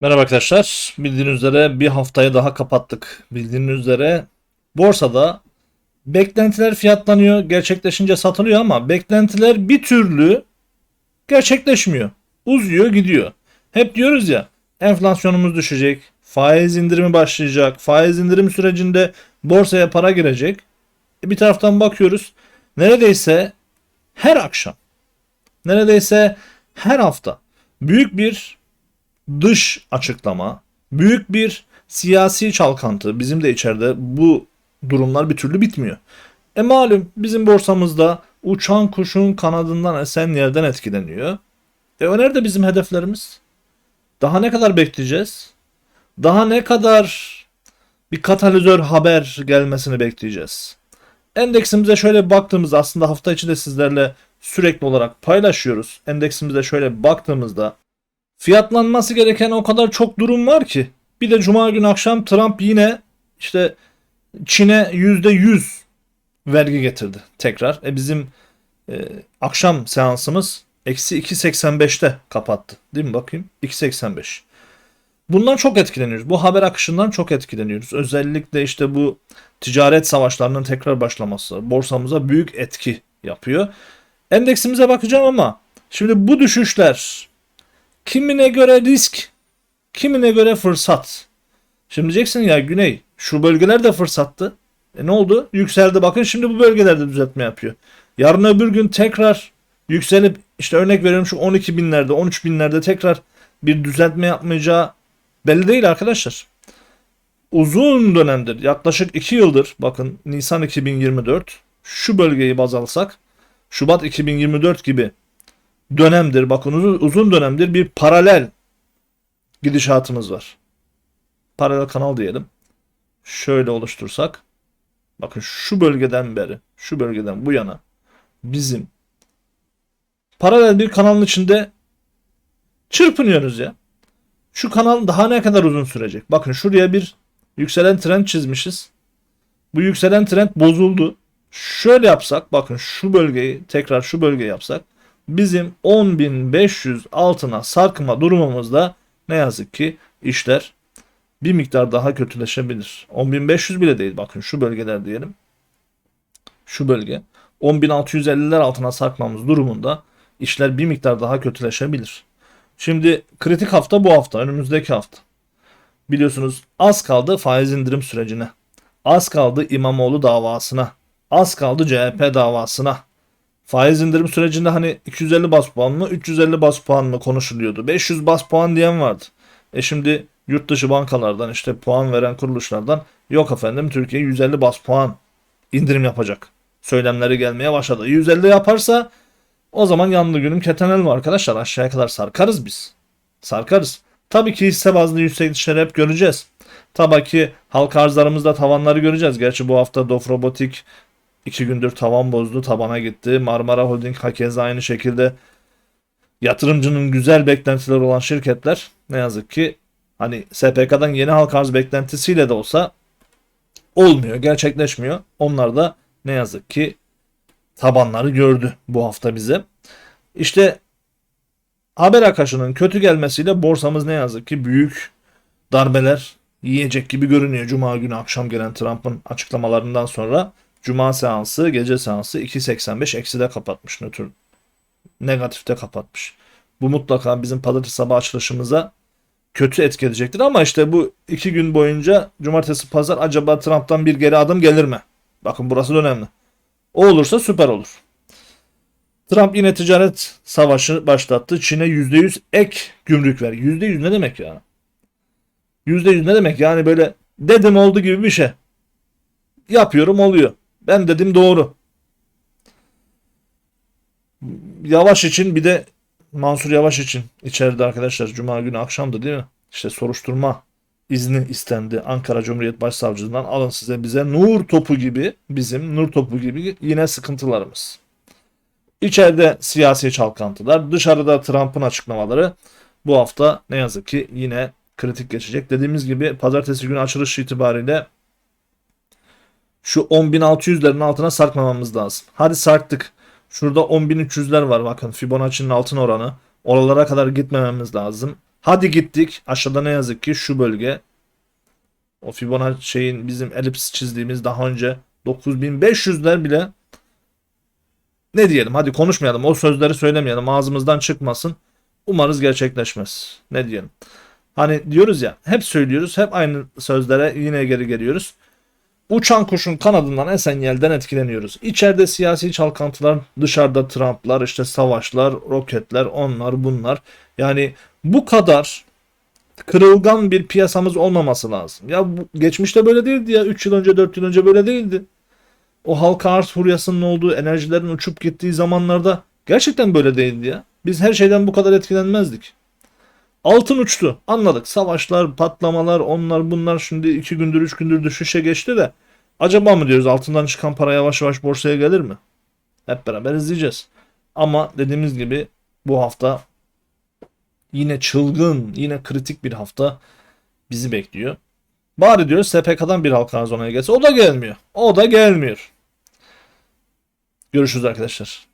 Merhaba arkadaşlar. Bildiğiniz üzere bir haftayı daha kapattık. Bildiğiniz üzere borsada beklentiler fiyatlanıyor, gerçekleşince satılıyor ama beklentiler bir türlü gerçekleşmiyor. Uzuyor gidiyor. Hep diyoruz ya enflasyonumuz düşecek, faiz indirimi başlayacak, faiz indirim sürecinde borsaya para girecek. E bir taraftan bakıyoruz neredeyse her akşam, neredeyse her hafta büyük bir dış açıklama, büyük bir siyasi çalkantı. Bizim de içeride bu durumlar bir türlü bitmiyor. E malum bizim borsamızda uçan kuşun kanadından esen yerden etkileniyor. E o nerede bizim hedeflerimiz? Daha ne kadar bekleyeceğiz? Daha ne kadar bir katalizör haber gelmesini bekleyeceğiz? Endeksimize şöyle baktığımızda aslında hafta içi de sizlerle sürekli olarak paylaşıyoruz. Endeksimize şöyle baktığımızda fiyatlanması gereken o kadar çok durum var ki. Bir de cuma günü akşam Trump yine işte Çin'e %100 vergi getirdi tekrar. E bizim e, akşam seansımız eksi 2.85'te kapattı. Değil mi bakayım? 2.85. Bundan çok etkileniyoruz. Bu haber akışından çok etkileniyoruz. Özellikle işte bu ticaret savaşlarının tekrar başlaması borsamıza büyük etki yapıyor. Endeksimize bakacağım ama şimdi bu düşüşler kimine göre risk, kimine göre fırsat. Şimdi diyeceksin ya Güney şu bölgeler de fırsattı. E ne oldu? Yükseldi. Bakın şimdi bu bölgelerde düzeltme yapıyor. Yarın öbür gün tekrar yükselip işte örnek veriyorum şu 12 binlerde 13 binlerde tekrar bir düzeltme yapmayacağı belli değil arkadaşlar. Uzun dönemdir yaklaşık 2 yıldır bakın Nisan 2024 şu bölgeyi baz alsak Şubat 2024 gibi dönemdir bakın uzun, dönemdir bir paralel gidişatımız var. Paralel kanal diyelim. Şöyle oluştursak bakın şu bölgeden beri şu bölgeden bu yana bizim paralel bir kanalın içinde çırpınıyoruz ya. Şu kanal daha ne kadar uzun sürecek? Bakın şuraya bir yükselen trend çizmişiz. Bu yükselen trend bozuldu. Şöyle yapsak bakın şu bölgeyi tekrar şu bölgeyi yapsak bizim 10.500 altına sarkma durumumuzda ne yazık ki işler bir miktar daha kötüleşebilir. 10.500 bile değil bakın şu bölgeler diyelim. Şu bölge 10.650'ler altına sarkmamız durumunda işler bir miktar daha kötüleşebilir. Şimdi kritik hafta bu hafta önümüzdeki hafta. Biliyorsunuz az kaldı faiz indirim sürecine. Az kaldı İmamoğlu davasına. Az kaldı CHP davasına. Faiz indirim sürecinde hani 250 bas puan mı 350 bas puan mı konuşuluyordu. 500 bas puan diyen vardı. E şimdi yurt dışı bankalardan işte puan veren kuruluşlardan yok efendim Türkiye 150 bas puan indirim yapacak. Söylemleri gelmeye başladı. 150 yaparsa o zaman yanlı günüm ketenel mi arkadaşlar aşağıya kadar sarkarız biz. Sarkarız. Tabii ki hisse bazlı yükselişleri hep göreceğiz. Tabii ki halka arzlarımızda tavanları göreceğiz. Gerçi bu hafta Dof Robotik iki gündür tavan bozdu. Tabana gitti. Marmara Holding hakeza aynı şekilde yatırımcının güzel beklentileri olan şirketler ne yazık ki hani SPK'dan yeni halka arz beklentisiyle de olsa olmuyor, gerçekleşmiyor. Onlar da ne yazık ki tabanları gördü bu hafta bize. İşte haber akışının kötü gelmesiyle borsamız ne yazık ki büyük darbeler yiyecek gibi görünüyor. Cuma günü akşam gelen Trump'ın açıklamalarından sonra Cuma seansı, gece seansı 2.85 ekside kapatmış nötr. Negatifte kapatmış. Bu mutlaka bizim pazartesi sabah açılışımıza kötü etki edecektir ama işte bu iki gün boyunca cumartesi pazar acaba Trump'tan bir geri adım gelir mi? Bakın burası önemli. O olursa süper olur. Trump yine ticaret savaşı başlattı. Çin'e %100 ek gümrük ver. %100 ne demek ya? %100 ne demek? Yani böyle dedim oldu gibi bir şey. Yapıyorum oluyor. Ben dedim doğru. Yavaş için bir de Mansur Yavaş için içeride arkadaşlar Cuma günü akşamdı değil mi? İşte soruşturma izni istendi Ankara Cumhuriyet Başsavcılığından alın size bize nur topu gibi bizim nur topu gibi yine sıkıntılarımız. İçeride siyasi çalkantılar, dışarıda Trump'ın açıklamaları bu hafta ne yazık ki yine kritik geçecek. Dediğimiz gibi pazartesi günü açılış itibariyle şu 10.600'lerin altına sarkmamamız lazım. Hadi sarktık. Şurada 10.300'ler var bakın Fibonacci'nin altın oranı. Oralara kadar gitmememiz lazım. Hadi gittik. Aşağıda ne yazık ki şu bölge. O Fibonacci şeyin bizim elips çizdiğimiz daha önce 9500'ler bile ne diyelim hadi konuşmayalım o sözleri söylemeyelim ağzımızdan çıkmasın. Umarız gerçekleşmez. Ne diyelim. Hani diyoruz ya hep söylüyoruz hep aynı sözlere yine geri geliyoruz. Uçan kuşun kanadından esen yelden etkileniyoruz. İçeride siyasi çalkantılar, dışarıda Trump'lar, işte savaşlar, roketler, onlar bunlar. Yani bu kadar kırılgan bir piyasamız olmaması lazım. Ya bu, geçmişte böyle değildi ya. 3 yıl önce 4 yıl önce böyle değildi. O halka arz furyasının olduğu enerjilerin uçup gittiği zamanlarda gerçekten böyle değildi ya. Biz her şeyden bu kadar etkilenmezdik. Altın uçtu. Anladık. Savaşlar, patlamalar, onlar bunlar şimdi 2 gündür 3 gündür düşüşe geçti de acaba mı diyoruz altından çıkan para yavaş yavaş borsaya gelir mi? Hep beraber izleyeceğiz. Ama dediğimiz gibi bu hafta yine çılgın, yine kritik bir hafta bizi bekliyor. Bari diyoruz SPK'dan bir halka arz onaya gelse. O da gelmiyor. O da gelmiyor. Görüşürüz arkadaşlar.